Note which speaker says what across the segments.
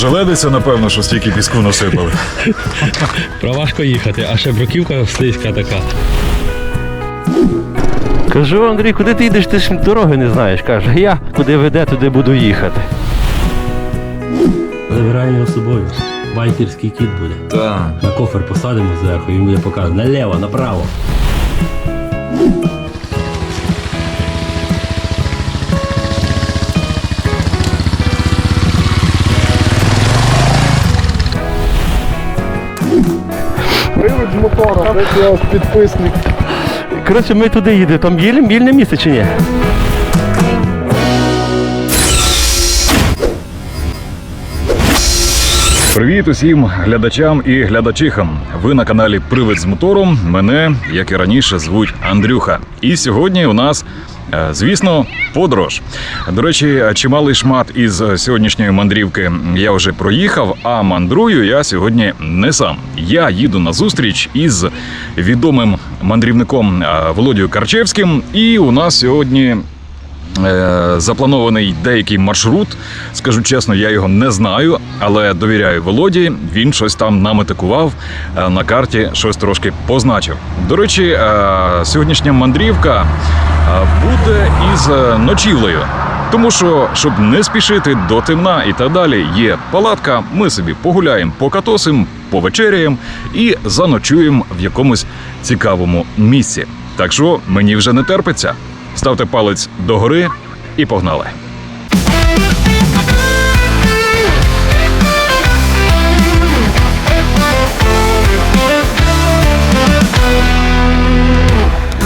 Speaker 1: ожеледиться, напевно, що стільки піску насипали.
Speaker 2: Праважко їхати, а ще бруківка слизька така.
Speaker 3: Кажу, Андрій, куди ти йдеш? Ти ж дороги не знаєш. Каже, я куди веде, туди буду їхати.
Speaker 2: Забираємо його з собою. Байкерський кіт буде.
Speaker 1: Так.
Speaker 2: На кофер посадимо зверху, він буде показувати наліво, направо.
Speaker 4: З мотором, десь я підписник.
Speaker 3: Коротше, ми туди їдемо. Там є вільне місце чи ні?
Speaker 1: Привіт усім глядачам і глядачихам. Ви на каналі Привид з мотором. Мене, як і раніше, звуть Андрюха. І сьогодні у нас, звісно, подорож. До речі, чималий шмат із сьогоднішньої мандрівки я вже проїхав, а мандрую я сьогодні не сам. Я їду на зустріч із відомим мандрівником Володію Володією Карчевським. І у нас сьогодні Е, Запланований деякий маршрут. Скажу чесно, я його не знаю, але довіряю Володі. Він щось там наметикував е, на карті, щось трошки позначив. До речі, е, сьогоднішня мандрівка е, буде із е, ночівлею. Тому що, щоб не спішити до темна і так далі, є палатка. Ми собі погуляємо, покатосимо, повечеряємо і заночуємо в якомусь цікавому місці. Так що мені вже не терпиться. Ставте палець догори і погнали.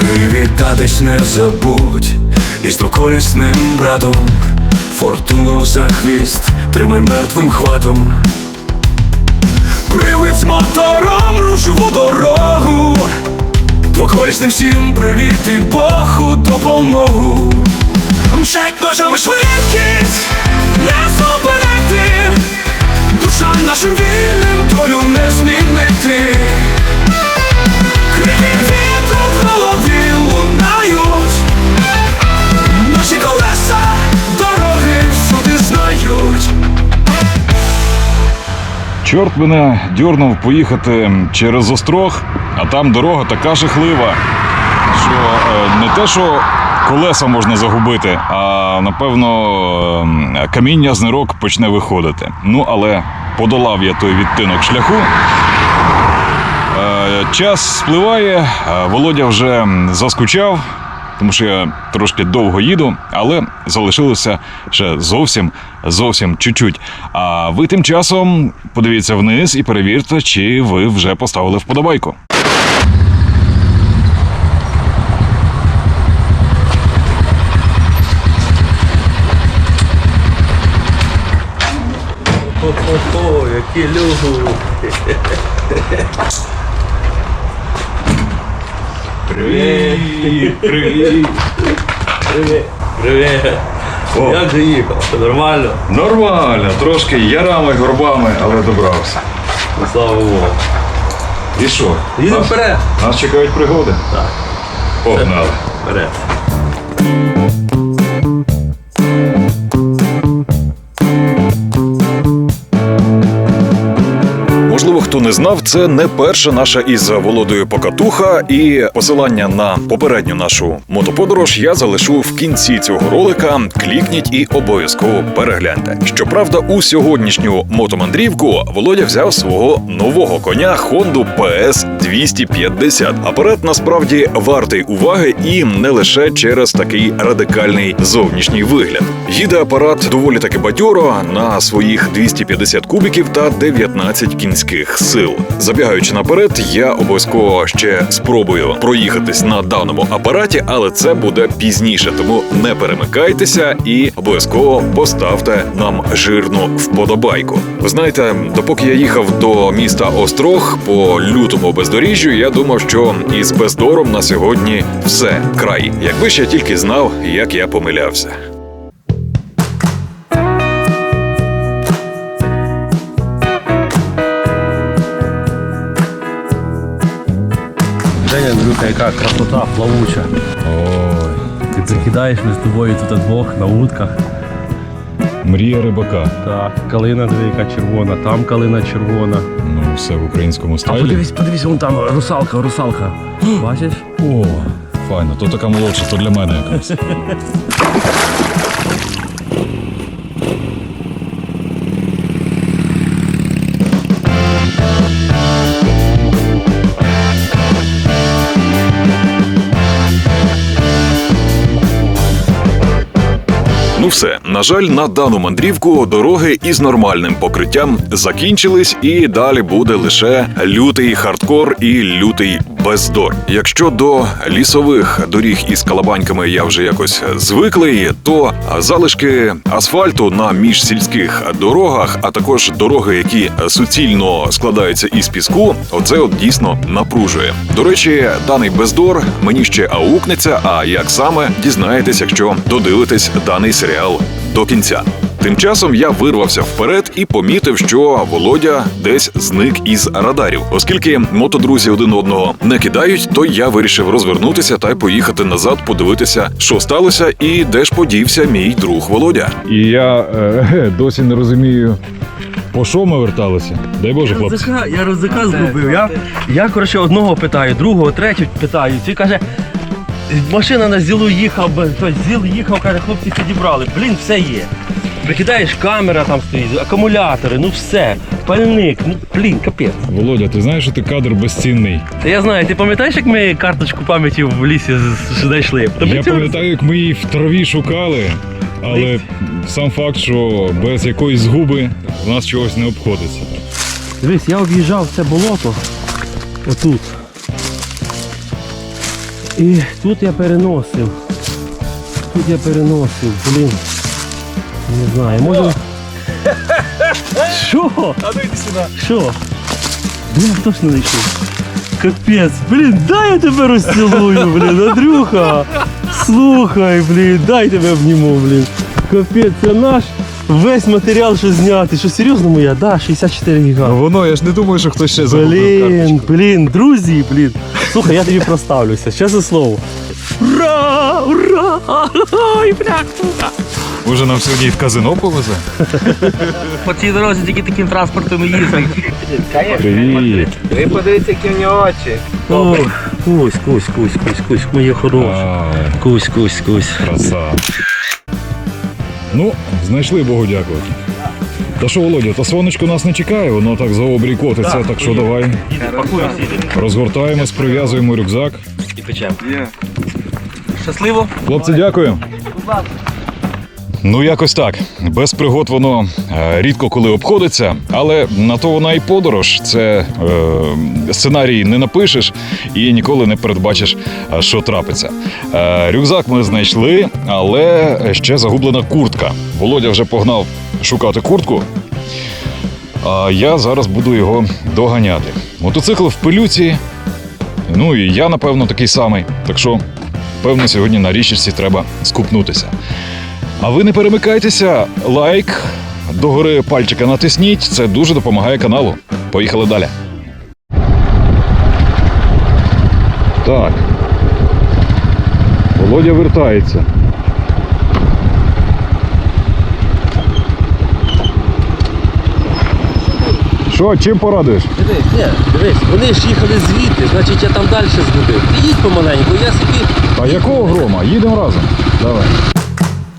Speaker 5: Привітатись не забудь із двоколісним братом. Фортуну за хвіст, тримай мертвим хватом. Привид з мотором рушив у дорогу Двоколісним всім привіт і Богу допомогу. Мчать ножами швидкість, не зупинити Душа нашим вільним долю не змінити. Крики вітру лунають. Наші колеса дороги всюди знають
Speaker 1: Чорт мене дьорнув поїхати через острог, а там дорога така жахлива, що е, не те, що колеса можна загубити, а напевно е, каміння з нирок почне виходити. Ну але подолав я той відтинок шляху. Е, Час спливає, е, Володя вже заскучав, тому що я трошки довго їду, але залишилося ще зовсім зовсім чуть-чуть. А ви тим часом подивіться вниз і перевірте, чи ви вже поставили вподобайку.
Speaker 2: О, які люгу!
Speaker 1: Привіт! Привіт!
Speaker 2: Привіт! Привіт!
Speaker 1: О.
Speaker 2: Як же їхав? Нормально?
Speaker 1: Нормально, трошки ярами, горбами, але добрався.
Speaker 2: Ну, Слава Богу.
Speaker 1: І що?
Speaker 2: Їдемо
Speaker 1: Нас,
Speaker 2: вперед!
Speaker 1: нас чекають пригоди.
Speaker 2: Так.
Speaker 1: Погнали.
Speaker 2: Вперед.
Speaker 1: Хто не знав, це не перша наша із Володою покатуха, і посилання на попередню нашу мотоподорож я залишу в кінці цього ролика. Клікніть і обов'язково перегляньте. Щоправда, у сьогоднішню мотомандрівку Володя взяв свого нового коня Honda PS 250. Апарат насправді вартий уваги і не лише через такий радикальний зовнішній вигляд. Їде апарат доволі таки бадьоро на своїх 250 кубіків та 19 кінських сил. Забігаючи наперед, я обов'язково ще спробую проїхатись на даному апараті, але це буде пізніше. Тому не перемикайтеся і обов'язково поставте нам жирну вподобайку. Ви знаєте, допоки я їхав до міста Острог по лютому бездоріжжю, я думав, що із бездором на сьогодні все край. Якби ще тільки знав, як я помилявся.
Speaker 2: Андрюха, яка красота плавуча. Ой. Ти прикидаєш, ми з тобою тут двох на вудках.
Speaker 1: Мрія рибака.
Speaker 3: Так, калина яка червона, там калина червона.
Speaker 1: Ну, все в українському
Speaker 3: А подивись, подивись, вон там русалка, русалка. Бачиш?
Speaker 1: О, файно, то така молодша, то для мене якраз. Ну все, на жаль, на дану мандрівку дороги із нормальним покриттям закінчились, і далі буде лише лютий хардкор і лютий бездор. Якщо до лісових доріг із калабаньками я вже якось звиклий, то залишки асфальту на міжсільських дорогах, а також дороги, які суцільно складаються із піску, оце от дійсно напружує. До речі, даний бездор мені ще аукнеться. А як саме дізнаєтесь, якщо додивитесь даний серіал до кінця. Тим часом я вирвався вперед і помітив, що Володя десь зник із радарів. Оскільки мотодрузі один одного не кидають, то я вирішив розвернутися та й поїхати назад, подивитися, що сталося, і де ж подівся мій друг Володя. І я е, досі не розумію, по що ми верталися. Дай Боже,
Speaker 3: Рюкзака, я рюкзака згубив. Я, я коротше, одного питаю, другого, третього питаю. Він каже, машина на зілу їхав, той зіл їхав, каже, хлопці підібрали. Блін, все є. Прикидаєш, камера там стоїть, акумулятори, ну все, пальник, ну блін, капець.
Speaker 1: Володя, ти знаєш, що ти кадр безцінний.
Speaker 3: Та я знаю, ти пам'ятаєш, як ми карточку пам'яті в лісі з- сюди йшли? То ми
Speaker 1: Я пам'ятаю, як ми її в траві шукали, але сам факт, що без якоїсь згуби в нас чогось не обходиться.
Speaker 3: Дивись, я об'їжджав це болото отут. І тут я переносив. Тут я переносив, блін. Не знаю, може. Що? А ну йди сюди. Що? Блін, хто ж не знайшов? Капець, блін, дай я тебе розцілую, блін, Андрюха. Слухай, блін, дай тебе обніму, блін. Капець, це наш весь матеріал, що зняти. Що серйозно моя? Да, 64 гіга.
Speaker 1: воно, я ж не думаю, що хтось ще
Speaker 3: Блін, блін, друзі, блін. Слухай, я тобі проставлюся, чесне слово. Ура! Ура! Ой, бляха!
Speaker 1: Може нам сьогодні і в казино повезе?
Speaker 6: По цій дорозі тільки таким транспортом і їздить.
Speaker 1: Привіт.
Speaker 7: Ви подивіться, які в нього очі.
Speaker 3: О, Кусь, кусь, кусь, кусь, кусь, моє хороше.
Speaker 1: А,
Speaker 3: Кусь, кусь, кусь.
Speaker 1: краса. Ну, знайшли Богу дякувати. Та що, Володя, та сонечко нас не чекає, воно так за обрій котиться, так що давай розгортаємось, прив'язуємо рюкзак.
Speaker 3: і печемо.
Speaker 6: Щасливо.
Speaker 1: Хлопці, дякую. Ну, якось так. Без пригод воно е, рідко коли обходиться, але на то вона і подорож. Це е, сценарій не напишеш і ніколи не передбачиш, е, що трапиться. Е, рюкзак ми знайшли, але ще загублена куртка. Володя вже погнав шукати куртку. А я зараз буду його доганяти. Мотоцикл в пилюці. Ну і я, напевно, такий самий. Так що, певно, сьогодні на річці треба скупнутися. А ви не перемикайтеся, лайк, догори пальчика натисніть, це дуже допомагає каналу. Поїхали далі. Так. Володя вертається. Що, чим порадуєш?
Speaker 3: Дивись, ні, дивись, вони ж їхали звідти, значить я там далі згубив. Ти їдь помаленьку, я собі.
Speaker 1: А якого грома? Їдемо разом. Давай.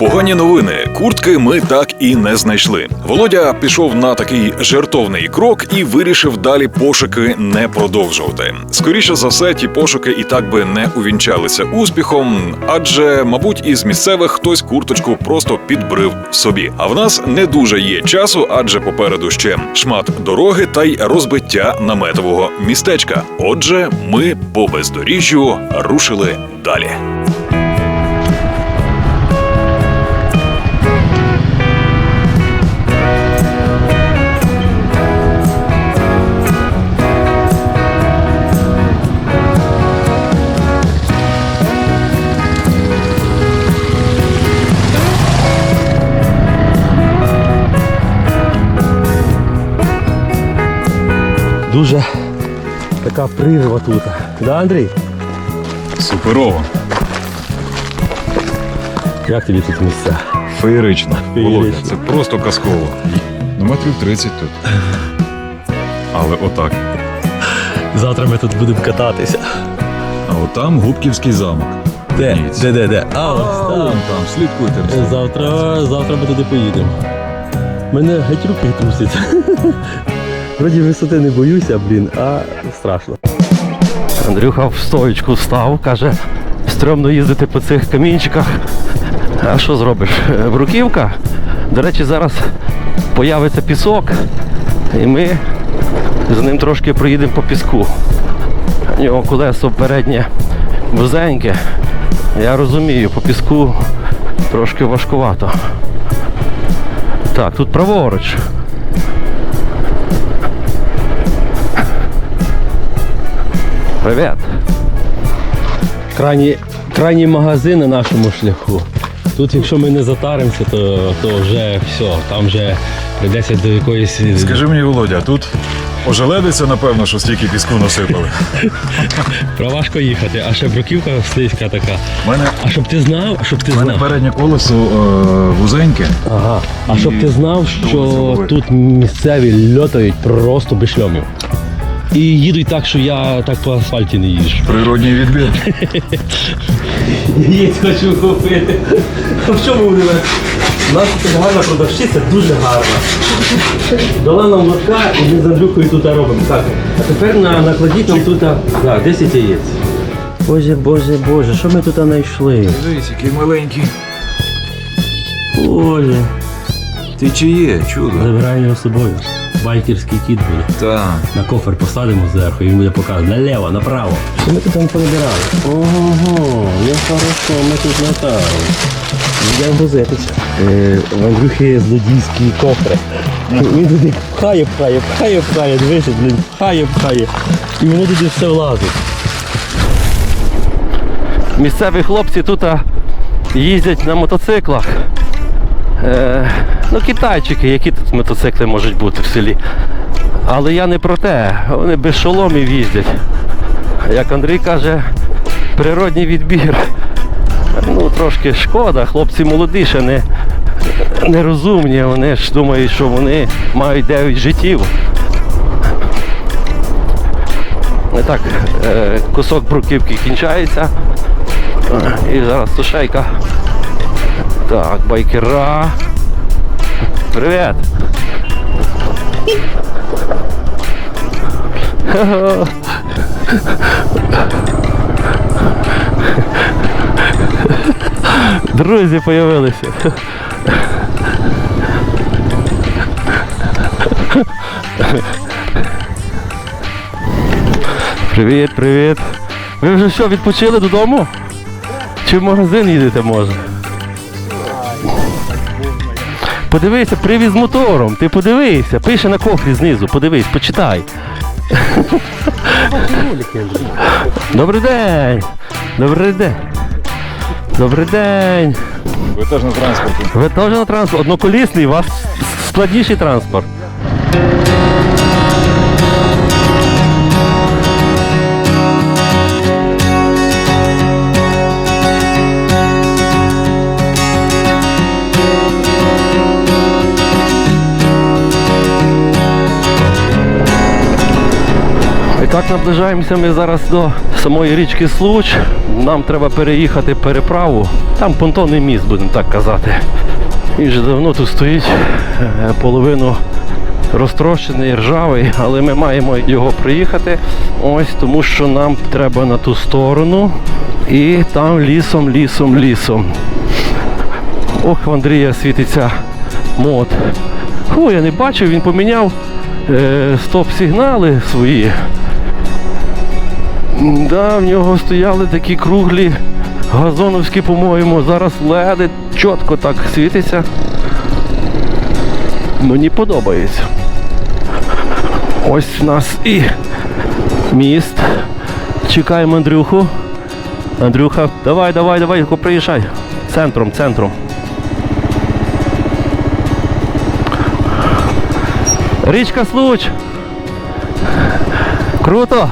Speaker 1: Погані новини. Куртки ми так і не знайшли. Володя пішов на такий жертовний крок і вирішив далі пошуки не продовжувати. Скоріше за все, ті пошуки і так би не увінчалися успіхом, адже, мабуть, із місцевих хтось курточку просто підбрив собі. А в нас не дуже є часу, адже попереду ще шмат дороги та й розбиття наметового містечка. Отже, ми по бездоріжжю рушили далі.
Speaker 3: Дуже така прірва тут. Да, Андрій?
Speaker 1: Суперово.
Speaker 3: Як тобі тут місця?
Speaker 1: Феєрично.
Speaker 2: Феєрично.
Speaker 1: Володя, це просто казково. Ну, метрів 30 тут. Але отак.
Speaker 2: Завтра ми тут будемо кататися.
Speaker 1: А от там Губківський замок.
Speaker 2: Де?
Speaker 1: Ніц.
Speaker 2: Де, де, де? А,
Speaker 1: А,
Speaker 2: ось
Speaker 1: вон
Speaker 2: там.
Speaker 1: там, слідкуйте.
Speaker 2: Завтра, завтра ми туди поїдемо. Мене геть руки трусяться. Вроді висоти не боюся, блін, а страшно.
Speaker 3: Андрюха в стоечку став, каже, стрьомно їздити по цих камінчиках. А що зробиш? Бруківка. До речі, зараз появиться пісок, і ми з ним трошки проїдемо по піску. У нього колесо переднє вузеньке. Я розумію, по піску трошки важкувато. Так, тут праворуч. Привіт.
Speaker 2: Крайній, крайній магазин на нашому шляху. Тут, якщо ми не затаримося, то, то вже все, там вже прийдеться до якоїсь.
Speaker 1: Скажи мені, Володя, тут ожеледиться, напевно, що стільки піску насипали.
Speaker 2: Праважко їхати, а ще бруківка слизька така.
Speaker 1: Мене,
Speaker 2: А щоб ти знав, щоб ти
Speaker 1: у мене
Speaker 2: знав.
Speaker 1: переднє колесо е, вузеньке.
Speaker 2: Ага. А щоб ти знав, що тут місцеві льотають просто без шльомів. І їдуть так, що я так по асфальті не їжджу.
Speaker 1: Природній відбір.
Speaker 2: Їсть хочу купити. В чому вони? У нас тут гарна продавщиця, дуже гарна. Дала нам лотка і ми з Андрюхою тут робимо. Так. А тепер на, накладіть нам тут да, 10 яєць. Боже, боже, боже, що ми тут знайшли?
Speaker 1: Дивись, який маленький.
Speaker 2: Боже.
Speaker 1: Ти чи є, чудо?
Speaker 2: Забираємо його з собою. Байкерський кіт буде.
Speaker 1: Так.
Speaker 2: На кофер посадимо зверху і він буде показувати наліво, направо. Що ми тут там понабирали? Ого, ну хорошо, ми тут натали. Йдемо возитися. Е, в Андрюхи злодійські кофри. Він туди пхає, пхає, пхає, пхає, дивися, блін, пхає, пхає. І воно туди все влазить.
Speaker 3: Місцеві хлопці тут їздять на мотоциклах. Е, ну, китайчики, які тут мотоцикли можуть бути в селі. Але я не про те, вони без шоломів їздять. Як Андрій каже, природній відбір. Ну, трошки шкода, хлопці молоді, ще не, нерозумні, вони ж думають, що вони мають 9 життів. І так, е, кусок бруківки кінчається. І зараз сушейка. Так, байкера. Привіт! Друзі появилися. Привіт, привіт. Ви вже що, відпочили додому? Чи в магазин їдете може? Подивися, привіз з мотором. Ти подивися, пише на кофрі знизу, подивись, почитай. Добрий день! Добрий день! Добрий день!
Speaker 1: Ви теж на транспорті.
Speaker 3: Ви теж на транспорт? Одноколісний, у вас складніший транспорт. Так наближаємося ми зараз до самої річки Случ. Нам треба переїхати переправу. Там понтонний міст, будемо так казати. Він вже давно тут стоїть, е, половину розтрощений, ржавий, але ми маємо його приїхати. Ось тому що нам треба на ту сторону. І там лісом, лісом, лісом. Ох, в Андрія світиться мод. Фу, я не бачив, він поміняв е, стоп-сигнали свої. Да, в нього стояли такі круглі газоновські, по-моєму. Зараз леди чітко так світиться. Мені подобається. Ось в нас і міст. Чекаємо Андрюху. Андрюха, давай, давай, давай, приїжджай. Центром, центром. Річка Случ. Круто.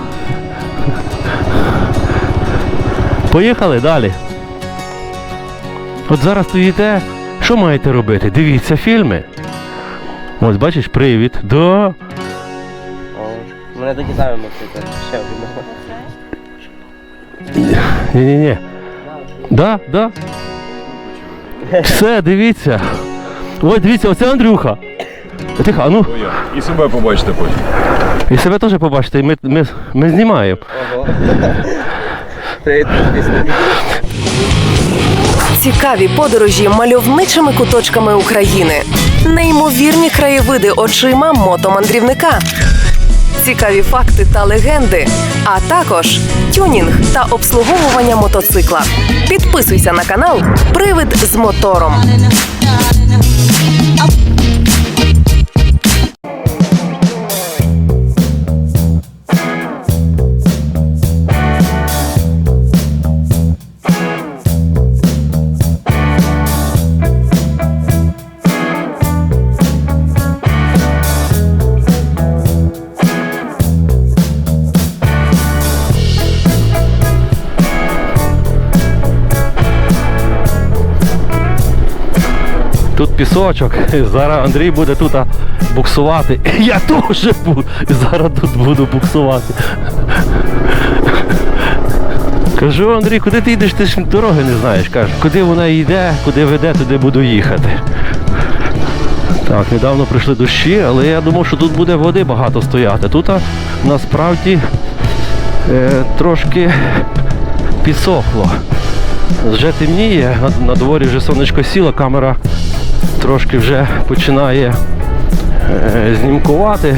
Speaker 3: Поїхали далі. От зараз стоїте, Що маєте робити? Дивіться фільми. Ось бачиш, привід. Да.
Speaker 7: О, мене тоді ставимо це ще один.
Speaker 3: Ні-ні-ні. Да, да. Все, дивіться. Ой, дивіться, оце Андрюха. Тихо, а ну,
Speaker 1: І себе побачите потім.
Speaker 3: і себе теж побачите, і ми, ми, ми знімаємо.
Speaker 7: Привіт, підписники.
Speaker 8: Цікаві подорожі мальовничими куточками України, неймовірні краєвиди очима мотомандрівника, цікаві факти та легенди, а також тюнінг та обслуговування мотоцикла. Підписуйся на канал Привид з мотором.
Speaker 3: Пісочок. Зараз Андрій буде тут буксувати. Я теж. Зараз тут буду буксувати. Кажу, Андрій, куди ти йдеш? Ти ж дороги не знаєш. Каже, куди вона йде, куди веде, туди буду їхати. Так, недавно прийшли дощі, але я думав, що тут буде води багато стояти. Тут насправді е, трошки підсохло. Вже темніє, на, на дворі вже сонечко сіло, камера трошки вже починає е, знімкувати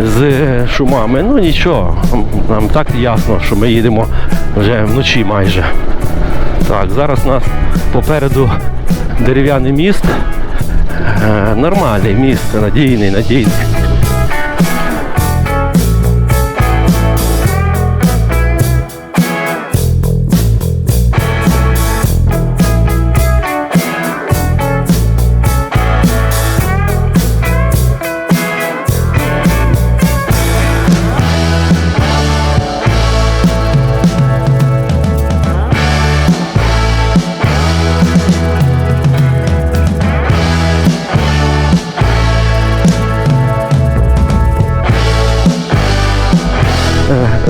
Speaker 3: з шумами. Ну нічого, нам так ясно, що ми їдемо вже вночі майже. Так, зараз у нас попереду дерев'яний міст. Е, нормальний міст, надійний, надійний.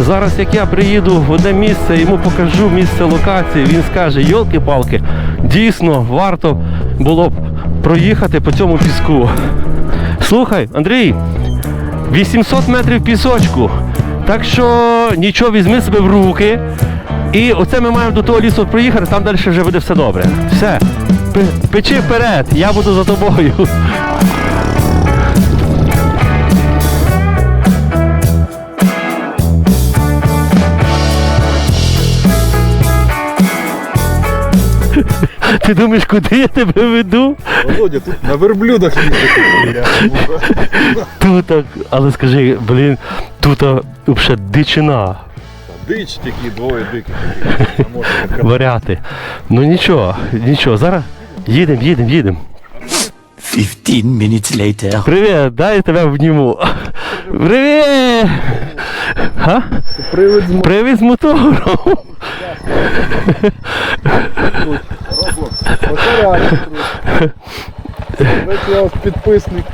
Speaker 3: Зараз як я приїду в одне місце, йому покажу місце локації, він скаже, йолки-палки, дійсно варто було б проїхати по цьому піску. Слухай, Андрій, 800 метрів пісочку. Так що нічого візьми себе в руки. І оце ми маємо до того лісу проїхати, там далі вже буде все добре. Все. Печи вперед, я буду за тобою. Ти думаєш, куди я тебе веду?
Speaker 1: Володя, тут на верблюдах їздити.
Speaker 3: Тут, але скажи, блін, тут взагалі дичина,
Speaker 1: Дич такі, двоє диких.
Speaker 3: варяти. Ну нічого, нічого, зараз їдемо, їдемо, їдемо.
Speaker 9: 15 minutes later.
Speaker 3: Привіт, дай я тебе обніму. Привіт! Га?
Speaker 4: Привид з
Speaker 3: з мотором.
Speaker 4: Оце реально круто. Ось я ось підписник.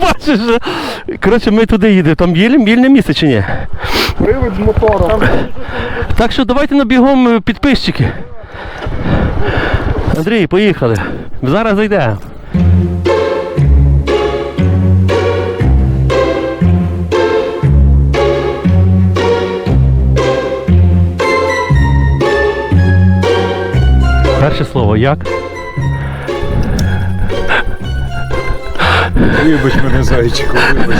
Speaker 3: Бачиш, коротше, ми туди їдемо. Там є вільне місце чи ні?
Speaker 4: Привид з мотором.
Speaker 3: Так що давайте набігом е, підписчики. Андрій, поїхали. Зараз зайдемо. Перше слово як?
Speaker 1: Вибач мене, зайчику, вибач.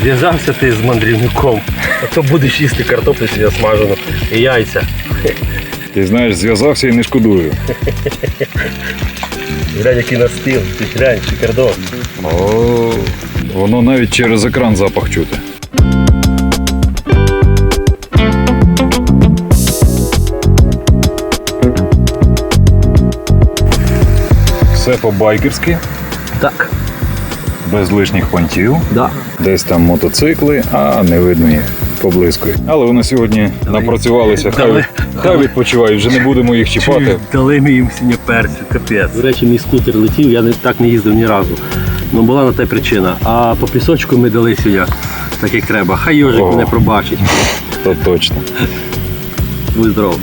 Speaker 3: Зв'язався ти з мандрівником. А то будеш їсти картоплю себе смажену і яйця.
Speaker 1: Ти знаєш, зв'язався і не шкодую.
Speaker 3: Глянь, який на стіл, ти глянь, шикардос.
Speaker 1: О, воно навіть через екран запах чути. Все по-байкерськи,
Speaker 3: Так.
Speaker 1: без лишніх понтів.
Speaker 3: Да.
Speaker 1: Десь там мотоцикли, а не видно їх. поблискують. Але вони сьогодні напрацювалися. Хай, хай відпочивають, вже не будемо їх чіпати.
Speaker 3: Дали ми їм сьогодні перцю, капець. До речі, мій скутер летів, я не, так не їздив ні разу. Ну була на те причина. А по пісочку ми дали сьогодні, так як треба. Хай йожик
Speaker 1: О.
Speaker 3: мене пробачить.
Speaker 1: То точно.
Speaker 3: Будь здоров.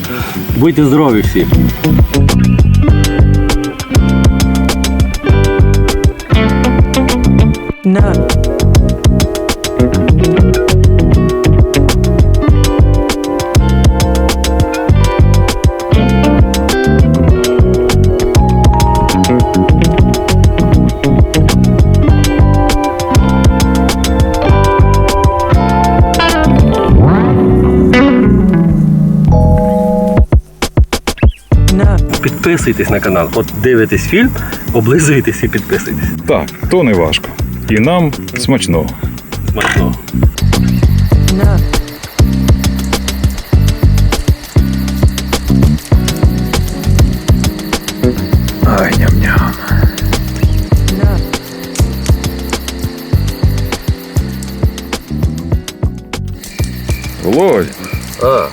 Speaker 3: Будьте здорові всі. Підписуйтесь на канал. От дивитесь фільм, облизуйтесь і підписуйтесь.
Speaker 1: Так, то не важко. І нам смачного.
Speaker 3: Смачного.
Speaker 1: Ай, ням-ням. Володь,
Speaker 10: А,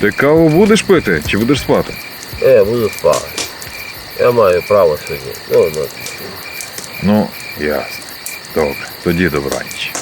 Speaker 1: ти каву будеш пити чи будеш спати?
Speaker 10: я буду спати. Я маю право сьогодні. Ну, ну.
Speaker 1: Ну, ясно. Добре, тоді добраніч.